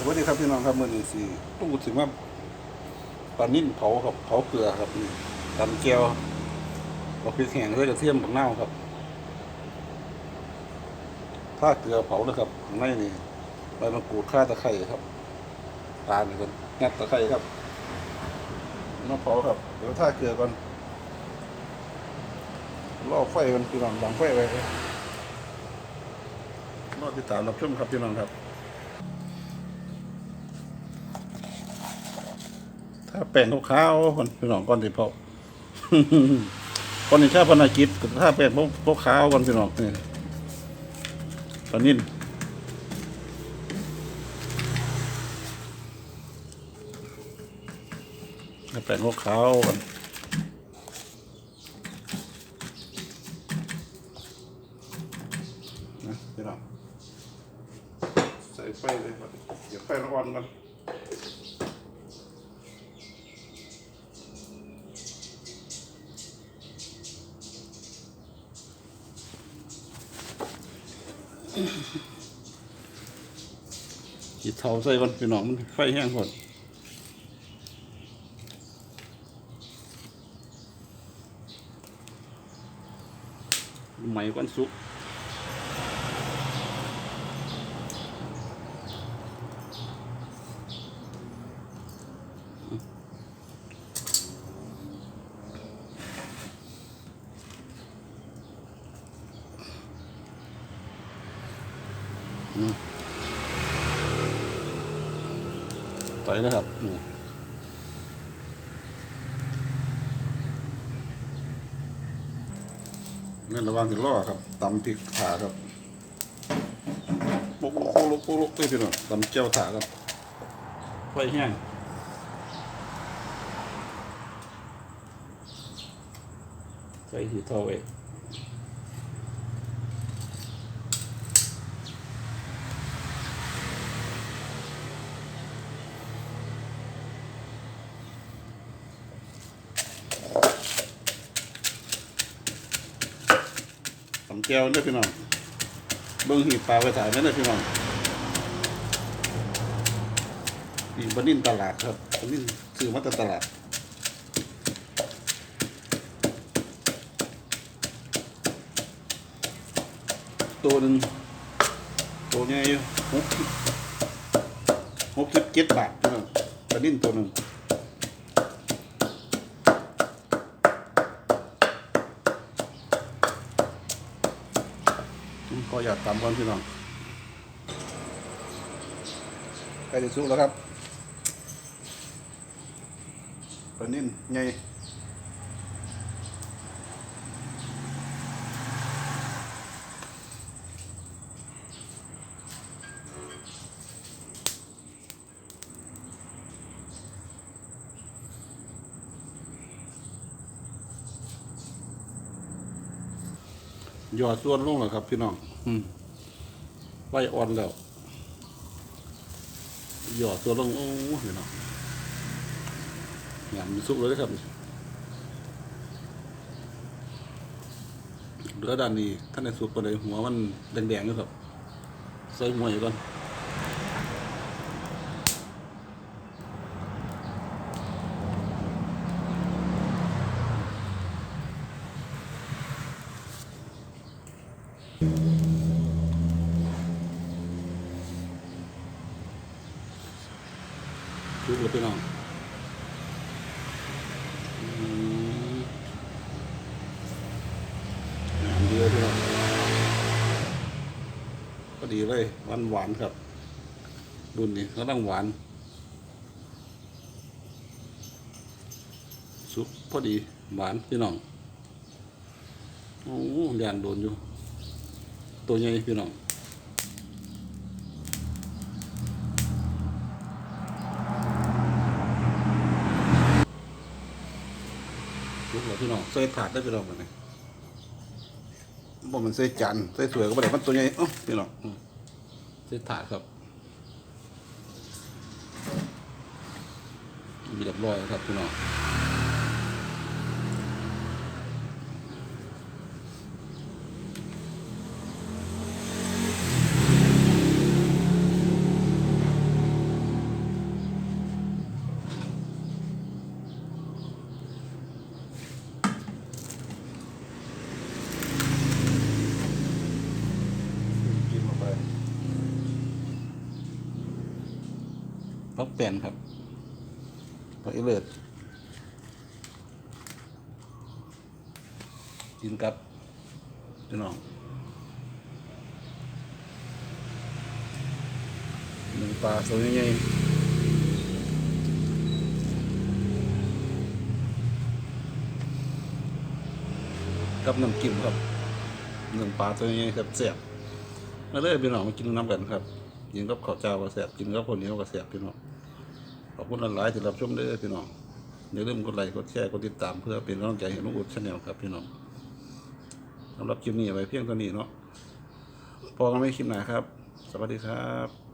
สวัสดีครับพี่น้องครับเมื่อนี้สิพูดถึงว่าปลานิ่นเผาครับเผาเกลือครับนี่ตำแก้วเอาพริกแห้งด้วยกระเทียมบักนาครับถ้าเกลือเผาเลยครับข้างในนี่ใบมะกรูดข่าตะไคร้ครับตาลกันงัดตะไคร้ครับน้ำเผาครับเดี๋ยวถ้าเกลือก่อนล่อไฟกันพี่น้องดังไฟไว้ครับรอติดตามรับชมครับพี่น้องครับ ถ้าแป้งขาวๆคนพี่น้องก่อนสิพอก่อนที่ชาพนากิจก็ถ้าแป้งพวกขาวก่อนพี่น้องนี่ปลานิ่นถ้แป้งพวกขาวก่อนนะพี่น้องใส่ไฟเลยเดี๋ยวไฟร้อนกัน ขีดเทาใส่กันพี่น้องมันไฟแห้งหมดไหมก้อนสุก ไปนะครับนี่นั่นระวังถึงล่อครับตำพริกขาครับปุกลุกปุกลุกปุกลุกด้วยพี่น้องตำเจียวขาครับไฟแห้งใส่หีเท่าไว้ ตำเจียวด้วยพี่น้องเบิ้งหีบปลาไปถ่ายนั่นเลยพี่น้องนี่บนินตลาดครับบนินซื้อมาจากตลาดตัวหนึ่งตัวใหญ่หกสิบหกสิบเจ็ดบาทน้องปลานิ่นตัวหนึ่ง ก็อยากตามก่อนพี่น้องใกล้จะสุกแล้วครับปลานิ่นใหญ่หยอดส่วนลงแล้วครับพี่น้อง อืมไฟอ่อนแล้วหยอดส่วลงโอ้เห็น้องงานมันสุกเลยนะครับเหลือด้านนี้ท่านในสุกไปเลยหัวมันแดงๆอยู่ครับใส่หัวอีกก่อน สุกแล้วพี่น้องอืมเยอะพี่น้องก็ดีเลยหวานหวานครับ รุ่นนี้ก็ต้องหวาน สุกพอดีหวานพี่น้อง โอ้ยานโดนอยู่ ตัวใหญ่พี่น้องลูกเหรอพี่น้องใส่ถาดได้พี่น้องแบบนี้บ่มันใส่จานใส่สวยก็บ่ได้มันตัวใหญ่เอ้าพี่น้องอืมใส่ถาดครับมีเรียบร้อยครับพี่น้อง พักแป้นครับพักอีเลิศกินกับพี่น้องหนึ่งปลาตัวใหญ่กับน้ำจิ้มครับหนึ่งปลาตัวใหญ่ๆครับแซ่บมาเลยพี่น้องมากินน้ำกันครับกินกับข้าวเจ้าก็แซ่บกินกับข้าวเนียวก็แซ่บพี่น้อง ขอบคุณหลายๆที่รับชมได้พี่น้องอย่าลืมกดไลค์กดแชร์กดติดตามเพื่อเป็นกำลังใจให้ลุงอุดชาแนลครับพี่น้องสำหรับคลิปนี้ไว้เพียงเท่านี้เนาะพอกันไม่คลิปหนาครับ สวัสดีครับ